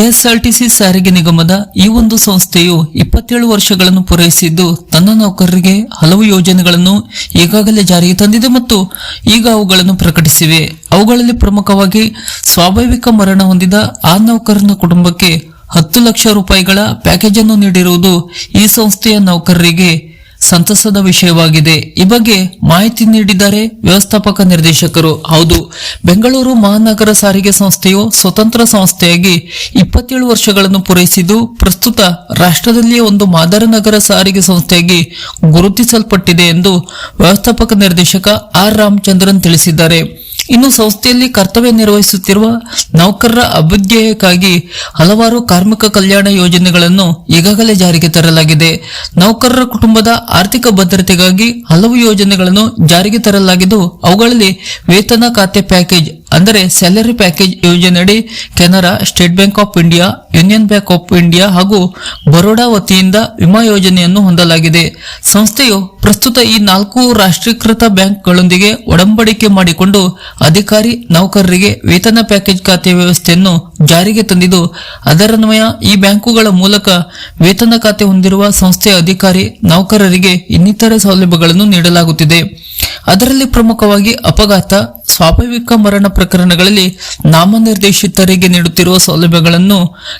KSRTC ಸಾರಿಗೆ ನಿಗಮದ ಈ ಒಂದು ಸಂಸ್ಥೆಯು ಇಪ್ಪತ್ತೇಳು ವರ್ಷಗಳನ್ನು ಪೂರೈಸಿದ್ದು, ತನ್ನ ನೌಕರರಿಗೆ ಹಲವು ಯೋಜನೆಗಳನ್ನು ಈಗಾಗಲೇ ಜಾರಿಗೆ ತಂದಿದೆ ಮತ್ತು ಈಗ ಅವುಗಳನ್ನು ಪ್ರಕಟಿಸಿವೆ. ಅವುಗಳಲ್ಲಿ ಪ್ರಮುಖವಾಗಿ ಸ್ವಾಭಾವಿಕ ಮರಣ ಹೊಂದಿದ ಆ ನೌಕರನ ಕುಟುಂಬಕ್ಕೆ ಹತ್ತು ಲಕ್ಷ ರೂಪಾಯಿಗಳ ಪ್ಯಾಕೇಜ್ ಅನ್ನು ನೀಡಿರುವುದು ಈ ಸಂಸ್ಥೆಯ ನೌಕರರಿಗೆ ಸಂತಸದ ವಿಷಯವಾಗಿದೆ. ಈ ಬಗ್ಗೆ ಮಾಹಿತಿ ನೀಡಿದ್ದಾರೆ ವ್ಯವಸ್ಥಾಪಕ ನಿರ್ದೇಶಕರು. ಹೌದು, ಬೆಂಗಳೂರು ಮಹಾನಗರ ಸಾರಿಗೆ ಸಂಸ್ಥೆಯು ಸ್ವತಂತ್ರ ಸಂಸ್ಥೆಯಾಗಿ ಇಪ್ಪತ್ತೇಳು ವರ್ಷಗಳನ್ನು ಪೂರೈಸಿದ್ದು, ಪ್ರಸ್ತುತ ರಾಷ್ಟ್ರದಲ್ಲಿಯೇ ಒಂದು ಮಾದರಿ ನಗರ ಸಾರಿಗೆ ಸಂಸ್ಥೆಯಾಗಿ ಗುರುತಿಸಲ್ಪಟ್ಟಿದೆ ಎಂದು ವ್ಯವಸ್ಥಾಪಕ ನಿರ್ದೇಶಕ ಆರ್ ರಾಮಚಂದ್ರನ್ ತಿಳಿಸಿದ್ದಾರೆ. ಇನ್ನು ಸಂಸ್ಥೆಯಲ್ಲಿ ಕರ್ತವ್ಯ ನಿರ್ವಹಿಸುತ್ತಿರುವ ನೌಕರರ ಅಭ್ಯುದಯಕ್ಕಾಗಿ ಹಲವಾರು ಕಾರ್ಮಿಕ ಕಲ್ಯಾಣ ಯೋಜನೆಗಳನ್ನು ಈಗಾಗಲೇ ಜಾರಿಗೆ ತರಲಾಗಿದೆ. ನೌಕರರ ಕುಟುಂಬದ ಆರ್ಥಿಕ ಭದ್ರತೆಗಾಗಿ ಹಲವು ಯೋಜನೆಗಳನ್ನು ಜಾರಿಗೆ ತರಲಾಗಿದ್ದು, ಅವುಗಳಲ್ಲಿ ವೇತನ ಖಾತೆ ಪ್ಯಾಕೇಜ್ ಅಂದರೆ ಸ್ಯಾಲರಿ ಪ್ಯಾಕೇಜ್ ಯೋಜನೆಯಡಿ Canara, state bank of India, union bank of India ಹಾಗೂ ಬರೋಡಾ ವತಿಯಿಂದ ವಿಮಾ ಯೋಜನೆಯನ್ನು ಹೊಂದಲಾಗಿದೆ. ಸಂಸ್ಥೆಯು ಪ್ರಸ್ತುತ ಈ ನಾಲ್ಕು ರಾಷ್ಟ್ರೀಕೃತ ಬ್ಯಾಂಕ್ಗಳೊಂದಿಗೆ ಒಡಂಬಡಿಕೆ ಮಾಡಿಕೊಂಡು ಅಧಿಕಾರಿ, ನೌಕರರಿಗೆ ವೇತನ ಪ್ಯಾಕೇಜ್ ಖಾತೆ ವ್ಯವಸ್ಥೆಯನ್ನು ಜಾರಿಗೆ ತಂದಿದ್ದು ಅದರನ್ವಯ ಈ ಬ್ಯಾಂಕುಗಳ ಮೂಲಕ ವೇತನ ಖಾತೆ ಹೊಂದಿರುವ ಸಂಸ್ಥೆಯ ಅಧಿಕಾರಿ, ನೌಕರರಿಗೆ ಇನ್ನಿತರೆ ಸೌಲಭ್ಯಗಳನ್ನು ನೀಡಲಾಗುತ್ತಿದೆ. ಅದರಲ್ಲಿ ಪ್ರಮುಖವಾಗಿ ಅಪಘಾತ ಸ್ವಾಭಾವಿಕ ಮರಣ ಪ್ರಕರಣಗಳಲ್ಲಿ ನಾಮನಿರ್ದೇಶಿತರಿಗೆ ನೀಡುತ್ತಿರುವ ಸೌಲಭ್ಯಗಳನ್ನು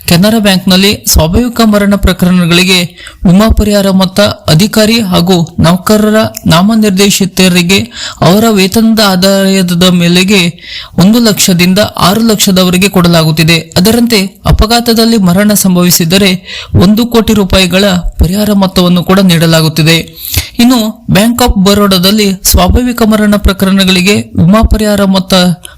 ಕೆನರಾ ಬ್ಯಾಂಕ್ನಲ್ಲಿ ಸ್ವಾಭಾವಿಕ ಮರಣ ಪ್ರಕರಣಗಳಿಗೆ ವಿಮಾ ಪರಿಹಾರ ಮೊತ್ತ ಅಧಿಕಾರಿ ಹಾಗೂ ನೌಕರರ ನಾಮನಿರ್ದೇಶಿತರಿಗೆ ಅವರ ವೇತನದ ಆದಾಯದ ಮೇಲೆಗೆ ಒಂದು ಲಕ್ಷದಿಂದ ಆರು ಲಕ್ಷದವರೆಗೆ ಕೊಡಲಾಗುತ್ತಿದೆ. ಅದರಂತೆ ಅಪಘಾತದಲ್ಲಿ ಮರಣ ಸಂಭವಿಸಿದರೆ ಒಂದು ಕೋಟಿ ರೂಪಾಯಿಗಳ ಪರಿಹಾರ ಮೊತ್ತವನ್ನು ಕೂಡ ನೀಡಲಾಗುತ್ತಿದೆ. ಇನ್ನು ಬ್ಯಾಂಕ್ ಆಫ್ ಬರೋಡಾದಲ್ಲಿ ಸ್ವಾಭಾವಿಕ ಮರಣ ಪ್ರಕರಣಗಳಿಗೆ ವಿಮಾ ಪರಿಹಾರ ಮೊತ್ತ,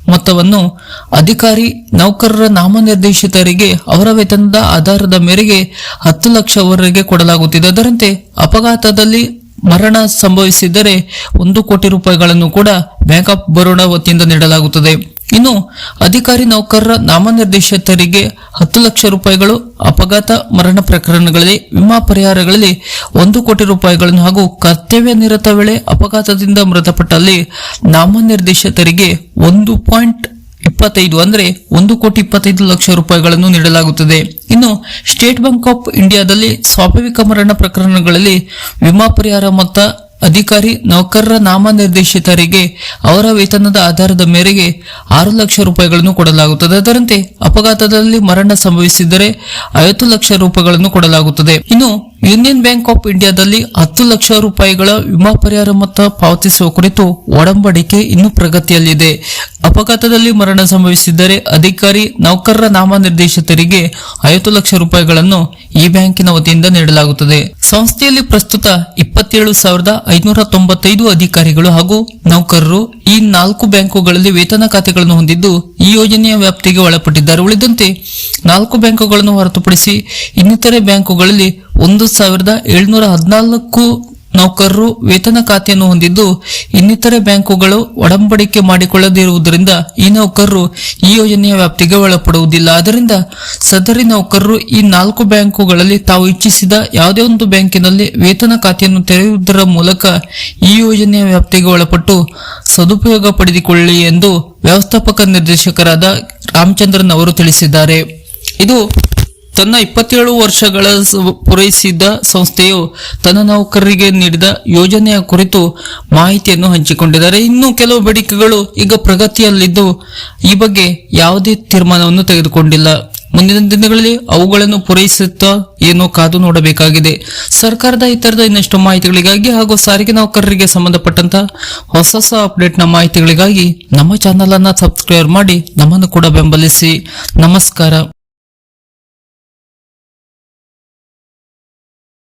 ಮೊತ್ತವನ್ನು ಅಧಿಕಾರಿ ನೌಕರರ ನಾಮನಿರ್ದೇಶಿತರಿಗೆ ಅವರ ವೇತನದ ಆಧಾರದ ಮೇರೆಗೆ ಹತ್ತು ಲಕ್ಷವರೆಗೆ ಕೊಡಲಾಗುತ್ತಿದೆ. ಅದರಂತೆ ಅಪಘಾತದಲ್ಲಿ ಮರಣ ಸಂಭವಿಸಿದರೆ ಒಂದು ಕೋಟಿ ರೂಪಾಯಿಗಳನ್ನು ಕೂಡ ಬ್ಯಾಂಕ್ ಆಫ್ ಬರೋಡಾ ವತಿಯಿಂದ ನೀಡಲಾಗುತ್ತದೆ. ಇನ್ನು ಅಧಿಕಾರಿ ನೌಕರರ ನಾಮನಿರ್ದೇಶಿತರಿಗೆ ಹತ್ತು ಲಕ್ಷ ರೂಪಾಯಿಗಳು ಅಪಘಾತ ಮರಣ ಪ್ರಕರಣಗಳಲ್ಲಿ, ವಿಮಾ ಪರಿಹಾರಗಳಲ್ಲಿ ಒಂದು ಕೋಟಿ ರೂಪಾಯಿಗಳನ್ನು ಹಾಗೂ ಕರ್ತವ್ಯ ನಿರತ ವೇಳೆ ಅಪಘಾತದಿಂದ ಮೃತಪಟ್ಟಲ್ಲಿ ನಾಮನಿರ್ದೇಶಿತರಿಗೆ ಒಂದು ಪಾಯಿಂಟ್ ಇಪ್ಪತ್ತೈದು ಅಂದರೆ ಒಂದು ಕೋಟಿ ಇಪ್ಪತ್ತೈದು ಲಕ್ಷ ರೂಪಾಯಿಗಳನ್ನು ನೀಡಲಾಗುತ್ತದೆ. ಇನ್ನು ಸ್ಟೇಟ್ ಬ್ಯಾಂಕ್ ಆಫ್ ಇಂಡಿಯಾದಲ್ಲಿ ಸ್ವಾಭಾವಿಕ ಮರಣ ಪ್ರಕರಣಗಳಲ್ಲಿ ವಿಮಾ ಪರಿಹಾರ ಮೊತ್ತ ಅಧಿಕಾರಿ ನೌಕರರ ನಾಮನಿರ್ದೇಶಿತರಿಗೆ ಅವರ ವೇತನದ ಆಧಾರದ ಮೇರೆಗೆ ಆರು ಲಕ್ಷ ರೂಪಾಯಿಗಳನ್ನು ಕೊಡಲಾಗುತ್ತದೆ. ಅದರಂತೆ ಅಪಘಾತದಲ್ಲಿ ಮರಣ ಸಂಭವಿಸಿದರೆ ಐವತ್ತು ಲಕ್ಷ ರೂಪಾಯಿಗಳನ್ನು ಕೊಡಲಾಗುತ್ತದೆ. ಇನ್ನು ಯೂನಿಯನ್ ಬ್ಯಾಂಕ್ ಆಫ್ ಇಂಡಿಯಾದಲ್ಲಿ ಹತ್ತು ಲಕ್ಷ ರೂಪಾಯಿಗಳ ವಿಮಾ ಪರಿಹಾರ ಮೊತ್ತ ಪಾವತಿಸುವ ಕುರಿತು ಒಡಂಬಡಿಕೆ ಇನ್ನೂ ಪ್ರಗತಿಯಲ್ಲಿದೆ. ಅಪಘಾತದಲ್ಲಿ ಮರಣ ಸಂಭವಿಸಿದ್ದರೆ ಅಧಿಕಾರಿ, ನೌಕರರ ನಾಮನಿರ್ದೇಶಿತರಿಗೆ ಐವತ್ತು ಲಕ್ಷ ರೂಪಾಯಿಗಳನ್ನು ಈ ಬ್ಯಾಂಕಿನ ವತಿಯಿಂದ ನೀಡಲಾಗುತ್ತದೆ. ಸಂಸ್ಥೆಯಲ್ಲಿ ಪ್ರಸ್ತುತ ಇಪ್ಪತ್ತೇಳು ಸಾವಿರದ ಐನೂರ ತೊಂಬತ್ತೈದು ಅಧಿಕಾರಿಗಳು ಹಾಗೂ ನೌಕರರು ಈ ನಾಲ್ಕು ಬ್ಯಾಂಕುಗಳಲ್ಲಿ ವೇತನ ಖಾತೆಗಳನ್ನು ಹೊಂದಿದ್ದು ಈ ಯೋಜನೆಯ ವ್ಯಾಪ್ತಿಗೆ ಒಳಪಟ್ಟಿದ್ದಾರೆ. ಉಳಿದಂತೆ ನಾಲ್ಕು ಬ್ಯಾಂಕುಗಳನ್ನು ಹೊರತುಪಡಿಸಿ ಇನ್ನಿತರೆ ಬ್ಯಾಂಕುಗಳಲ್ಲಿ ಒಂದು ಸಾವಿರದ ಏಳ್ನೂರ ಹದಿನಾಲ್ಕು ನೌಕರರು ವೇತನ ಖಾತೆಯನ್ನು ಹೊಂದಿದ್ದು, ಇನ್ನಿತರೆ ಬ್ಯಾಂಕುಗಳು ಒಡಂಬಡಿಕೆ ಮಾಡಿಕೊಳ್ಳದಿರುವುದರಿಂದ ಈ ನೌಕರರು ಈ ಯೋಜನೆಯ ವ್ಯಾಪ್ತಿಗೆ ಒಳಪಡುವುದಿಲ್ಲ. ಆದ್ದರಿಂದ ಸದರಿ ನೌಕರರು ಈ ನಾಲ್ಕು ಬ್ಯಾಂಕುಗಳಲ್ಲಿ ತಾವು ಇಚ್ಛಿಸಿದ ಯಾವುದೇ ಒಂದು ಬ್ಯಾಂಕಿನಲ್ಲಿ ವೇತನ ಖಾತೆಯನ್ನು ತೆರೆಯುವುದರ ಮೂಲಕ ಈ ಯೋಜನೆಯ ವ್ಯಾಪ್ತಿಗೆ ಒಳಪಟ್ಟು ಸದುಪಯೋಗ ಪಡೆದುಕೊಳ್ಳಿ ಎಂದು ವ್ಯವಸ್ಥಾಪಕ ನಿರ್ದೇಶಕರಾದ ರಾಮಚಂದ್ರನ್ ಅವರು ತಿಳಿಸಿದ್ದಾರೆ. ಇದು ತನ್ನ ಇಪ್ಪತ್ತೇಳು ವರ್ಷಗಳ ಪೂರೈಸಿದ್ದ ಸಂಸ್ಥೆಯು ತನ್ನ ನೌಕರರಿಗೆ ನೀಡಿದ ಯೋಜನೆಯ ಕುರಿತು ಮಾಹಿತಿಯನ್ನು ಹಂಚಿಕೊಂಡಿದ್ದಾರೆ. ಇನ್ನು ಕೆಲವು ಬೇಡಿಕೆಗಳು ಈಗ ಪ್ರಗತಿಯಲ್ಲಿದ್ದು ಈ ಬಗ್ಗೆ ಯಾವುದೇ ತೀರ್ಮಾನವನ್ನು ತೆಗೆದುಕೊಂಡಿಲ್ಲ. ಮುಂದಿನ ದಿನಗಳಲ್ಲಿ ಅವುಗಳನ್ನು ಪೂರೈಸುತ್ತಾ ಏನೋ ಕಾದು ನೋಡಬೇಕಾಗಿದೆ. ಸರ್ಕಾರದ ಇತರದ ಇನ್ನಷ್ಟು ಮಾಹಿತಿಗಳಿಗಾಗಿ ಹಾಗೂ ಸಾರಿಗೆ ನೌಕರರಿಗೆ ಸಂಬಂಧಪಟ್ಟಂತ ಹೊಸ ಹೊಸ ಅಪ್ಡೇಟ್ನ ಮಾಹಿತಿಗಳಿಗಾಗಿ ನಮ್ಮ ಚಾನಲ್ ಅನ್ನ ಸಬ್ಸ್ಕ್ರೈಬ್ ಮಾಡಿ ನಮ್ಮನ್ನು ಕೂಡ ಬೆಂಬಲಿಸಿ. ನಮಸ್ಕಾರ.